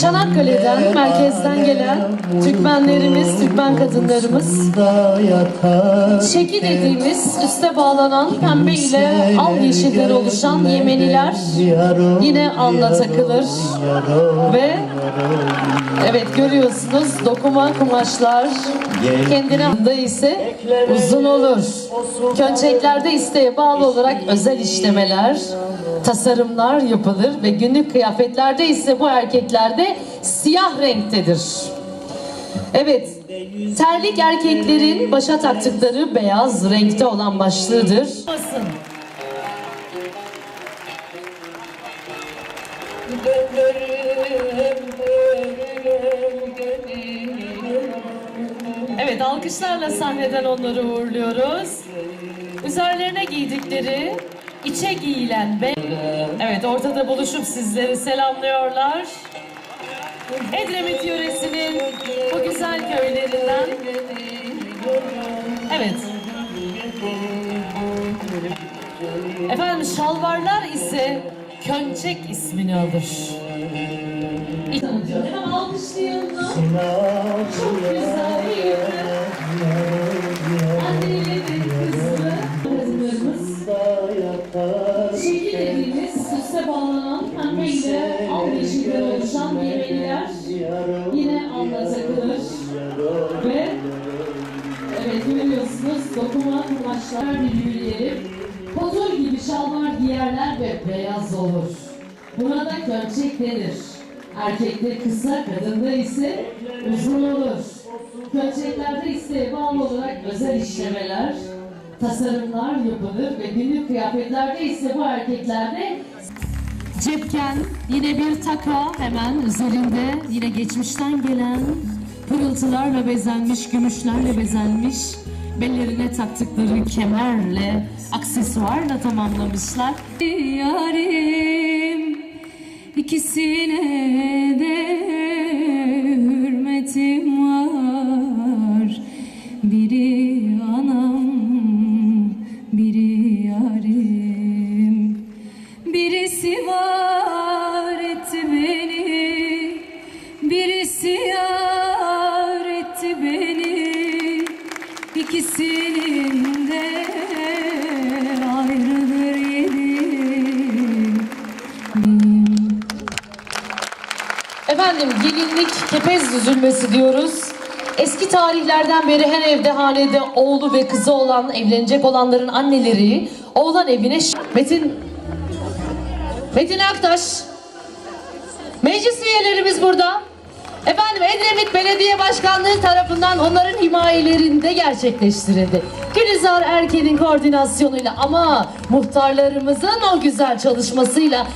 Çanakkale'den, merkezden gelen Türkmenlerimiz, Türkmen kadınlarımız Şeki dediğimiz üste bağlanan pembe ile al yeşilleri oluşan Yemeniler yine anla takılır ve evet görüyorsunuz dokuma kumaşlar kendine anda ise uzun olur. Könçeklerde isteğe bağlı olarak özel işlemeler, tasarımlar yapılır ve günlük kıyafetlerde ise bu erkeklerde siyah renktedir. Evet, terlik erkeklerin başa taktıkları beyaz renkte olan başlığıdır. Evet, alkışlarla sahneden onları uğurluyoruz. Üzerlerine giydikleri, içe giyilen ve evet ortada buluşup sizleri selamlıyorlar. Edremit yöresinin bu güzel köylerinden. Evet. Efendim şalvarlar ise Könçek ismini alır. Hemen alkışlayalım. Şekil dediğimiz süste bağlanan pembe ile al yeşilleri oluşan Yemeniler yine anla takılır. Ve evet görüyorsunuz dokuma kumaşlar bir yürüyelim. Kotor gibi şalvar giyerler ve beyaz olur. Buna da könçek denir. Erkekte kısa, kadında ise uzun olur. Könçeklerde isteğe bağlı olarak özel işlemeler, tasarımlar yapılır ve günlük kıyafetlerde bu erkeklerde cepken yine bir taka hemen üzerinde yine geçmişten gelen pırıltılarla bezenmiş, gümüşlerle bezenmiş bellerine taktıkları kemerle, aksesuarla tamamlamışlar. Yarim ikisine Efendim gelinlik kepez düzülmesi diyoruz. Eski tarihlerden beri her evde hanede oğlu ve kızı olan evlenecek olanların anneleri oğlan evine Metin Metin Aktaş Meclis üyelerimiz burada. Efendim Edremit Belediye Başkanlığı tarafından onların himayelerinde gerçekleştirildi. Gülizar Erken'in koordinasyonuyla ama muhtarlarımızın o güzel çalışmasıyla